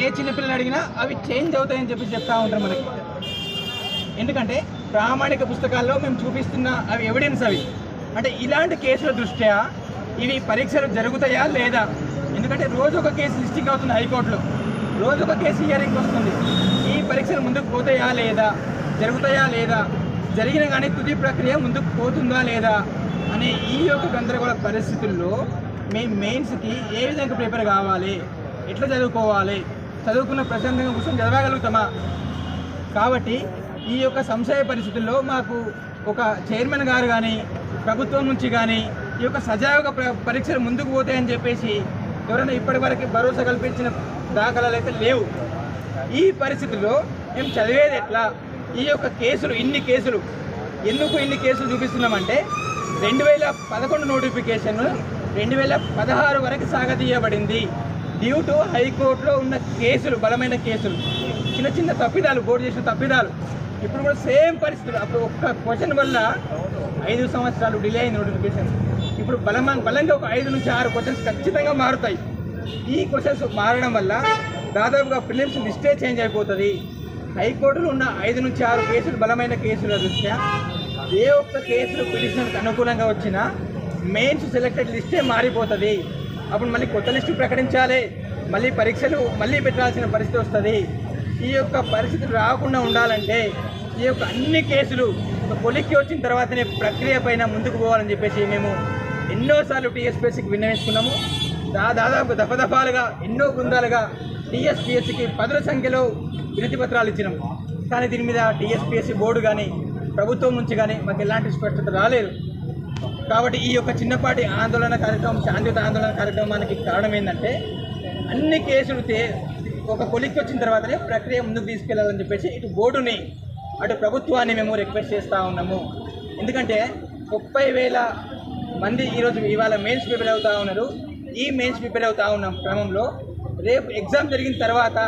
ఏ చిన్నపిల్లలు అడిగినా అవి చేంజ్ అవుతాయని చెప్పి చెప్తా ఉంటారు మనకి. ఎందుకంటే ప్రామాణిక పుస్తకాల్లో మేము చూపిస్తున్న అవి ఎవిడెన్స్ అవి. అంటే ఇలాంటి కేసుల దృష్ట్యా ఇవి పరీక్షలు జరుగుతాయా లేదా? ఎందుకంటే రోజు ఒక కేసు లిస్టింగ్ అవుతుంది హైకోర్టులో. రోజు ఒక కేసు హియరింగ్ వస్తుంది. ఈ పరీక్షలు ముందుకు పోతాయా లేదా? జరుగుతాయా లేదా? జరిగిన కానీ తుది ప్రక్రియ ముందుకు పోతుందా లేదా? అనే ఈ యొక్క గందరగోళ పరిస్థితుల్లో మేము మెయిన్స్కి ఏ విధంగా ప్రిపేర్ కావాలి? ఎట్లా చదువుకోవాలి? చదువుకున్న ప్రశాంతంగా కూర్చొని చదవగలుగుతామా? కాబట్టి ఈ యొక్క సంశయ పరిస్థితుల్లో మాకు ఒక చైర్మన్ గారు కానీ ప్రభుత్వం నుంచి కానీ ఈ యొక్క సజావుగా పరీక్షలు ముందుకు పోతాయని చెప్పేసి ఎవరైనా ఇప్పటివరకు భరోసా కల్పించిన దాఖలాలు అయితే లేవు. ఈ పరిస్థితుల్లో మేము చదివేది ఎట్లా? ఈ యొక్క కేసులు ఇన్ని కేసులు. ఎందుకు ఇన్ని కేసులు చూపిస్తున్నామంటే రెండు వేల పదకొండు నోటిఫికేషన్ రెండు వేల పదహారు వరకు సాగదీయబడింది డ్యూ టు హైకోర్టులో ఉన్న కేసులు బలమైన కేసులు. చిన్న చిన్న తప్పిదాలు బోర్డు చేసిన తప్పిదాలు. ఇప్పుడు కూడా సేమ్ పరిస్థితులు. అప్పుడు ఒక్క క్వశ్చన్ వల్ల ఐదు సంవత్సరాలు డిలే అయింది నోటిఫికేషన్. ఇప్పుడు బలమ బలంగా ఒక ఐదు నుంచి ఆరు క్వశ్చన్స్ ఖచ్చితంగా మారుతాయి. ఈ క్వశ్చన్స్ మారడం వల్ల దాదాపుగా ఫిలిమ్స్ లిస్టే చేంజ్ అయిపోతుంది. హైకోర్టులో ఉన్న ఐదు నుంచి ఆరు కేసులు బలమైన కేసుల దృష్ట్యా ఏ ఒక్క కేసులు పిటిషన్కి అనుకూలంగా వచ్చినా మెయిన్స్ సెలెక్టెడ్ లిస్టే మారిపోతుంది. అప్పుడు మళ్ళీ కొత్త లిస్టు ప్రకటించాలి. మళ్ళీ పరీక్షలు మళ్ళీ పెట్టాల్సిన పరిస్థితి వస్తుంది. ఈ యొక్క పరిస్థితులు రాకుండా ఉండాలంటే ఈ యొక్క అన్ని కేసులు ఒక కొలిక్కి వచ్చిన తర్వాతనే ప్రక్రియ పైన ముందుకు పోవాలని చెప్పేసి మేము ఎన్నోసార్లు టీఎస్పీఎస్సీకి విన్నవిస్తున్నాము దా దాదాపు దఫదఫాలుగా ఎన్నో బృందాలుగా టీఎస్పీఎస్సీకి పదుల సంఖ్యలో వినతి పత్రాలు ఇచ్చినాము కానీ దీని మీద టీఎస్పీఎస్సీ బోర్డు కానీ ప్రభుత్వం నుంచి కానీ మాకు ఎలాంటి స్పష్టత రాలేదు. కాబట్టి ఈ యొక్క చిన్నపాటి ఆందోళన కార్యక్రమం శాంతియుత ఆందోళన కార్యక్రమానికి కారణం ఏంటంటే అన్ని కేసులు ఒక కొలిక్కి వచ్చిన తర్వాతనే ప్రక్రియ ముందుకు తీసుకెళ్ళాలని చెప్పేసి ఇటు బోర్డుని అటు ప్రభుత్వాన్ని మేము రిక్వెస్ట్ చేస్తూ ఉన్నాము. ఎందుకంటే ముప్పై వేల మంది ఈరోజు ఇవాళ మెయిన్స్ ప్రిపేర్ అవుతూ ఉన్నారు. ఈ మెయిన్స్ ప్రిపేర్ అవుతూ ఉన్న క్రమంలో రేపు ఎగ్జామ్ జరిగిన తర్వాత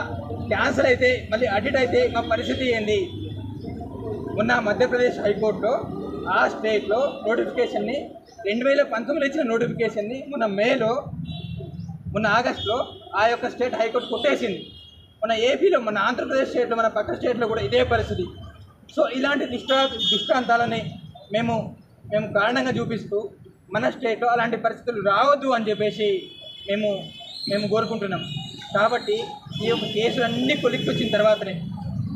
క్యాన్సల్ అయితే మళ్ళీ అడిట్ అయితే మా పరిస్థితి ఏంది? మొన్న మధ్యప్రదేశ్ హైకోర్టులో ఆ స్టేట్లో నోటిఫికేషన్ని రెండు వేల పంతొమ్మిదిలో ఇచ్చిన నోటిఫికేషన్ని మొన్న మేలో మొన్న ఆగస్టులో ఆ యొక్క స్టేట్ హైకోర్టు కొట్టేసింది. మన ఏపీలో మన ఆంధ్రప్రదేశ్ స్టేట్లో మన పక్క స్టేట్లో కూడా ఇదే పరిస్థితి. సో ఇలాంటి దుష్టా దుష్టాంతాలని మేము మేము కారణంగా చూపిస్తూ మన స్టేట్లో అలాంటి పరిస్థితులు రావద్దు అని చెప్పేసి మేము మేము కోరుకుంటున్నాం. కాబట్టి ఈ యొక్క కేసులన్నీ కొలిక్కి వచ్చిన తర్వాతనే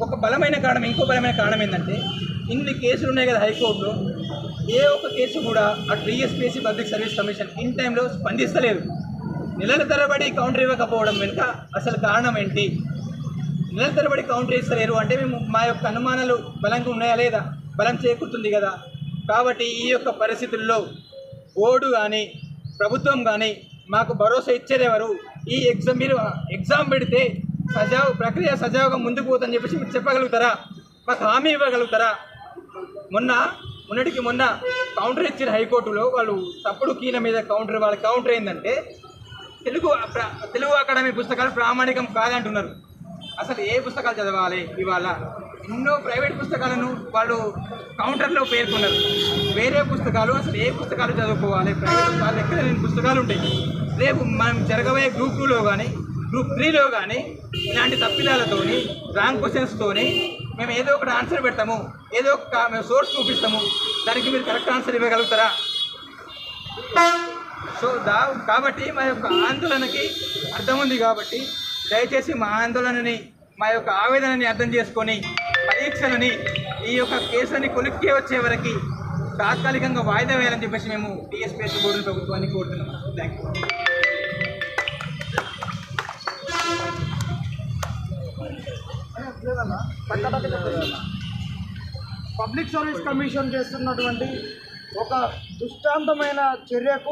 ఒక బలమైన కారణం ఇంకో బలమైన కారణం ఏంటంటే ఇన్ని కేసులు ఉన్నాయి కదా హైకోర్టులో ఏ ఒక్క కేసు కూడా ఆ TSPSC public service commission in టైంలో స్పందిస్తలేదు. నెలల తరబడి కౌంటర్ ఇవ్వకపోవడం వెనుక అసలు కారణం ఏంటి? నెలల తరబడి కౌంటర్ ఇస్తలేరు అంటే మేము మా యొక్క అనుమానాలు బలంగా ఉన్నాయా లేదా? బలం చేకూరుతుంది కదా. కాబట్టి ఈ యొక్క పరిస్థితుల్లో ఓడు కానీ ప్రభుత్వం కానీ మాకు భరోసా ఇచ్చేదెవరు ఈ ఎగ్జామ్ మీరు ఎగ్జామ్ పెడితే సజావు ప్రక్రియ సజావుగా ముందుకు పోతుందని చెప్పేసి మీరు చెప్పగలుగుతారా? మాకు హామీ ఇవ్వగలుగుతారా? మొన్న మొన్నటికి మొన్న కౌంటర్ ఇచ్చిన హైకోర్టులో వాళ్ళు తప్పుడు కీల మీద కౌంటర్ వాళ్ళ కౌంటర్ ఏంటంటే తెలుగు తెలుగు అకాడమీ పుస్తకాలు ప్రామాణికం కాదంటున్నారు. అసలు ఏ పుస్తకాలు చదవాలి ఇవాళ? ఎన్నో ప్రైవేట్ పుస్తకాలను వాళ్ళు కౌంటర్లో పేర్కొన్నారు. వేరే పుస్తకాలు అసలు ఏ పుస్తకాలు చదువుకోవాలి? ప్రైవేట్ పుస్తకాలు ఎక్కడ లేని పుస్తకాలు ఉంటాయి. రేపు మనం జరగబోయే గ్రూప్ టూలో కానీ గ్రూప్ త్రీలో కానీ ఇలాంటి తప్పిదాలతోని రాంగ్ క్వశ్చన్స్తోని మేము ఏదో ఒకటి ఆన్సర్ పెడతాము ఏదో ఒక మేము సోర్స్ చూపిస్తాము. దానికి మీరు కరెక్ట్ ఆన్సర్ ఇవ్వగలుగుతారా? సో దా కాబట్టి మా యొక్క ఆందోళనకి అర్థం ఉంది కాబట్టి దయచేసి మా ఆందోళనని మా యొక్క ఆవేదనని అర్థం చేసుకొని పరీక్షలని ఈ యొక్క కేసులని కొలిక్కే వచ్చే వరకు తాత్కాలికంగా వాయిదా వేయాలని చెప్పేసి మేము టీఎస్పీఎస్ బోర్డు ప్రభుత్వాన్ని కోరుతున్నాం. Thank you public service commission చేస్తున్నటువంటి ఒక దుష్టాంతమైన చర్యకు